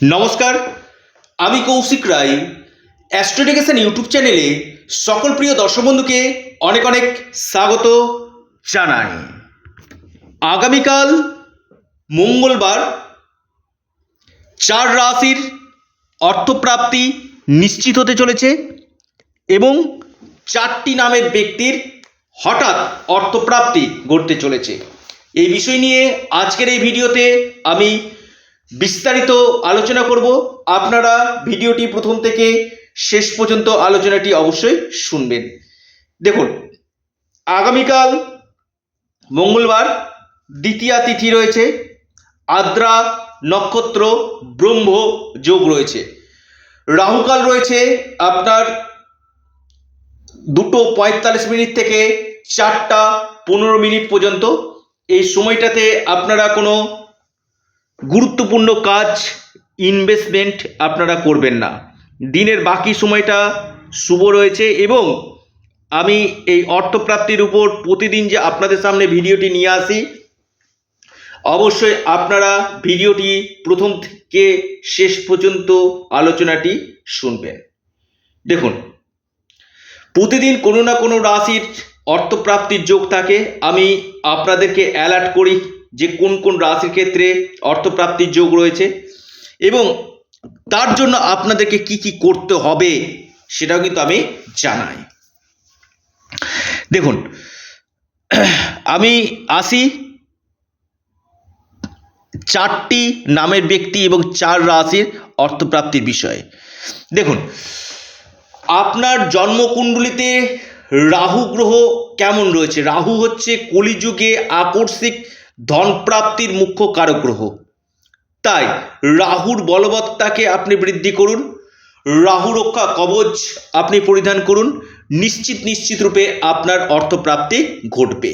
নমস্কার, আমি কৌশিক রায়। অ্যাস্ট্রোডিকেশন ইউটিউব চ্যানেলে সকল প্রিয় দর্শক বন্ধুকে অনেক অনেক স্বাগত জানাই। আগামীকাল মঙ্গলবার, চার রাশির অর্থপ্রাপ্তি নিশ্চিত হতে চলেছে এবং চারটি নামের ব্যক্তির হঠাৎ অর্থপ্রাপ্তি ঘটতে চলেছে। এই বিষয় নিয়ে আজকের এই ভিডিওতে আমি বিস্তারিত আলোচনা করব। আপনারা ভিডিওটি প্রথম থেকে শেষ পর্যন্ত আলোচনাটি অবশ্যই শুনবেন। দেখুন, আগামীকাল মঙ্গলবার দ্বিতীয়া তিথি রয়েছে। আদ্রা নক্ষত্র ব্রহ্ম যোগ রয়েছে। রাহুকাল রয়েছে আপনার দুটো পঁয়তাল্লিশ মিনিট থেকে চারটা পনেরো মিনিট পর্যন্ত। এই সময়টাতে আপনারা কোনো গুরুত্বপূর্ণ কাজ ইনভেস্টমেন্ট আপনারা করবেন না। দিনের বাকি সময়টা শুভ রয়েছে এবং আমি এই অর্থপ্রাপ্তির উপর প্রতিদিন যে আপনাদের সামনে ভিডিওটি নিয়ে আসি, অবশ্যই আপনারা ভিডিওটি প্রথম থেকে শেষ পর্যন্ত আলোচনাটি শুনবেন। দেখুন, প্রতিদিন কোনো না কোনো রাশির অর্থপ্রাপ্তির যোগ থাকে। আমি আপনাদেরকে অ্যালার্ট করি যে কোন কোন রাশির ক্ষেত্রে অর্থপ্রাপ্তির যোগ রয়েছে এবং তার জন্য আপনাদেরকে কি কি করতে হবে সেটাও কিন্তু আমি জানাই। দেখুন, আমি আসি চারটি নামের ব্যক্তি এবং চার রাশির অর্থপ্রাপ্তির বিষয়ে। দেখুন, আপনার জন্মকুণ্ডলিতে রাহু গ্রহ কেমন রয়েছে? রাহু হচ্ছে কলিযুগে আকস্মিক ধনপ্রাপ্তির মুখ্য কারক গ্রহ তাই রাহুর বলবত্তাকে আপনি বৃদ্ধি করুন রাহু রক্ষা কবচ আপনি পরিধান করুন, নিশ্চিত নিশ্চিত রূপে আপনার অর্থপ্রাপ্তি ঘটবে।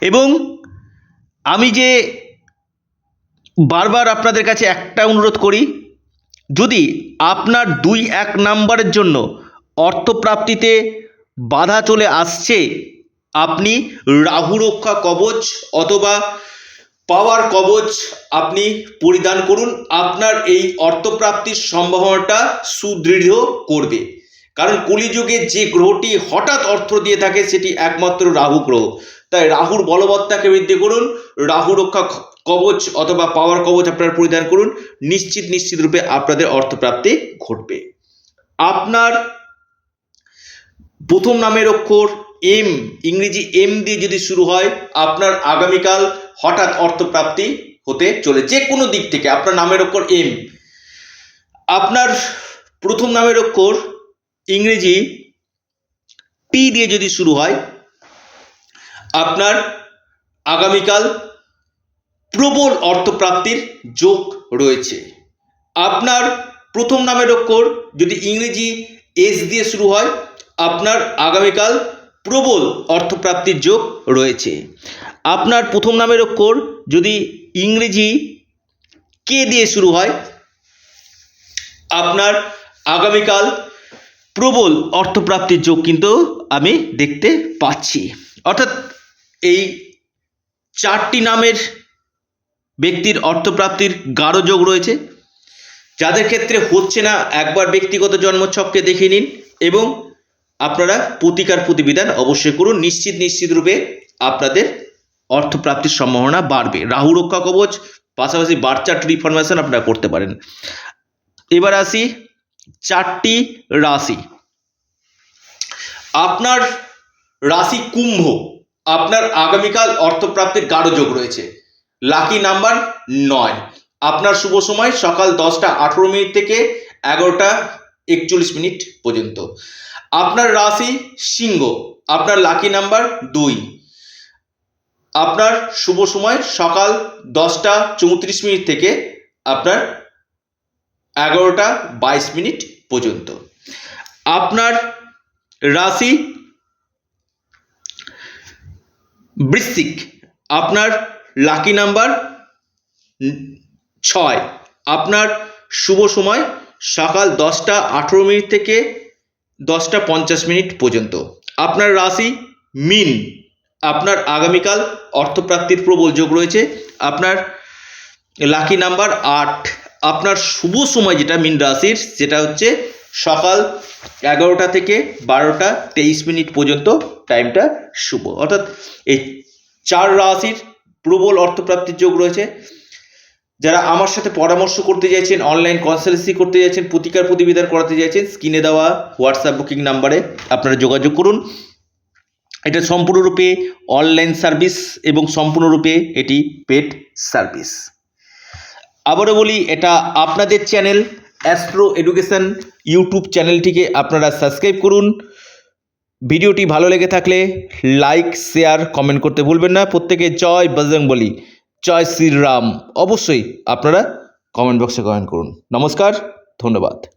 এবং আমি যে বারবার আপনাদের কাছে একটা অনুরোধ করি, যদি আপনার দুই এক নাম্বারের জন্য অর্থপ্রাপ্তিতে বাধা চলে আসছে আপনি রাহু রক্ষা কবচ অথবা পাওয়ার কবচ আপনি পরিধান করুন, আপনার এই অর্থপ্রাপ্তির সম্ভাবনাটা সুদৃঢ় করবে। কারণ কলিযুগে যে গ্রহটি হঠাৎ অর্থ দিয়ে থাকে, সেটি একমাত্র রাহু গ্রহ। তাই রাহুর বলবত্তাকে বৃদ্ধি করুন, রাহু রক্ষা কবচ অথবা পাওয়ার কবচ আপনারা পরিধান করুন, নিশ্চিত নিশ্চিত রূপে আপনাদের অর্থপ্রাপ্তি ঘটবে। আপনার প্রথম নামের অক্ষর এম ইংরেজি এম দিয়ে যদি শুরু হয়, আপনার আগামীকাল হঠাৎ অর্থপ্রাপ্তি হতে চলে যে কোনো দিক থেকে, আপনার নামের অক্ষর এম আপনার প্রথম নামের অক্ষর ইংরেজি পি দিয়ে যদি শুরু হয়, আপনার আগামীকাল প্রবল অর্থপ্রাপ্তির যোগ রয়েছে। আপনার প্রথম নামের অক্ষর যদি ইংরেজি এস দিয়ে শুরু হয়, আপনার আগামীকাল প্রবল অর্থপ্রাপ্তির যোগ রয়েছে। আপনার প্রথম নামের অক্ষর যদি ইংরেজি কে দিয়ে শুরু হয়? আপনার আগামীকাল প্রবল অর্থপ্রাপ্তির যোগ কিন্তু আমি দেখতে পাচ্ছি। অর্থাৎ এই চারটি নামের ব্যক্তির অর্থপ্রাপ্তির গাঢ় যোগ রয়েছে। যাদের ক্ষেত্রে হচ্ছে না, একবার ব্যক্তিগত জন্মছককে দেখে নিন এবং আপনারা প্রতিকার প্রতিবিধান অবশ্যই করুন। নিশ্চিত নিশ্চিত রূপে আপনাদের অর্থপ্রাপ্তির সম্ভাবনা বাড়বে। রাহু রক্ষা কবচ, পাশাপাশি বার্চার্ট রিফরমেশন আপনারা করতে পারেন। এবার আসি চারটি রাশি। আপনার রাশি কুম্ভ, আপনার আগামীকাল অর্থপ্রাপ্তির গাঢ় যোগ রয়েছে। লাকি নাম্বার নয়। আপনার শুভ সময় সকাল দশটা আঠেরো মিনিট থেকে এগারোটা একচল্লিশ মিনিট পর্যন্ত। আপনার রাশি সিংহ, আপনার লাকি নাম্বার দুই। আপনার শুভ সময় সকাল দশটা চৌত্রিশ মিনিট থেকে আপনার এগারোটা বাইশ মিনিট পর্যন্ত। আপনার রাশি বৃশ্চিক, আপনার লাকি নাম্বার ছয়। আপনার শুভ সময় সকাল দশটা আঠেরো মিনিট থেকে দশটা পঞ্চাশ মিনিট পর্যন্ত। আপনার রাশি মিন। আপনার আগামীকাল অর্থপ্রাপ্তির প্রবল যোগ রয়েছে। আপনার লাকি নাম্বার আট। আপনার শুভ সময় যেটা মিন রাশির, সেটা হচ্ছে সকাল এগারোটা থেকে বারোটা তেইশ মিনিট পর্যন্ত টাইমটা শুভ। অর্থাৎ এই চার রাশির প্রবল অর্থপ্রাপ্তির যোগ রয়েছে। যারা আমার সাথে পরামর্শ করতে চাইছেন অনলাইন কনসালটেন্সি করতে চাইছেন, প্রতিকার প্রতিবিধান করাতে চাইছেন স্ক্রিনে দেওয়া হোয়াটসঅ্যাপ বুকিং নাম্বারে আপনারা যোগাযোগ করুন। এটা সম্পূর্ণরূপে অনলাইন সার্ভিস এবং সম্পূর্ণরূপে এটি পেড সার্ভিস আবারও বলি, এটা আপনাদের চ্যানেল অ্যাস্ট্রো এডুকেশন ইউটিউব চ্যানেলটিকে আপনারা সাবস্ক্রাইব করুন। ভিডিওটি ভালো লেগে থাকলে লাইক শেয়ার কমেন্ট করতে ভুলবেন না। প্রত্যেকে জয় বজরং বলি জয় শ্রীরাম। অবশ্যই আপনারা কমেন্ট বক্সে কমেন্ট করুন। নমস্কার ধন্যবাদ।